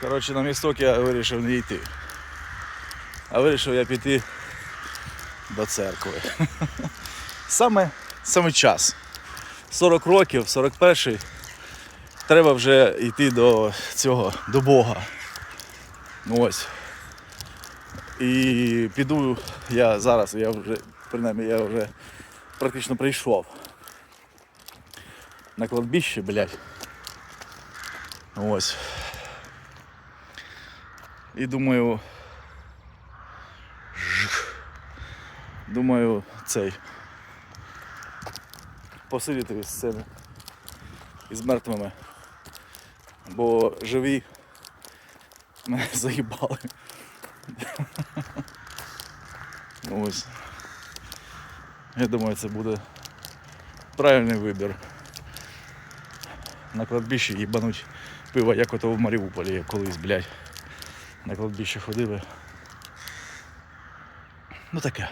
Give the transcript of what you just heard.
Коротше, на місток я вирішив не йти. А вирішив я піти до церкви. Саме, саме час. 40 років, 41-й, треба вже йти до цього, до Бога. Ну ось. І піду я зараз, я вже, принаймні, я вже практично прийшов. На кладбище, блядь. Ось. І думаю. Думаю, цей. Посидіти з цими. Із мертвими. Бо живі мене заїбали. Ось. Я думаю, це буде правильний вибір. На кладбищі їбануть пиво, як ото в Маріуполі колись, блядь. На кладбище ходили. Ну таке.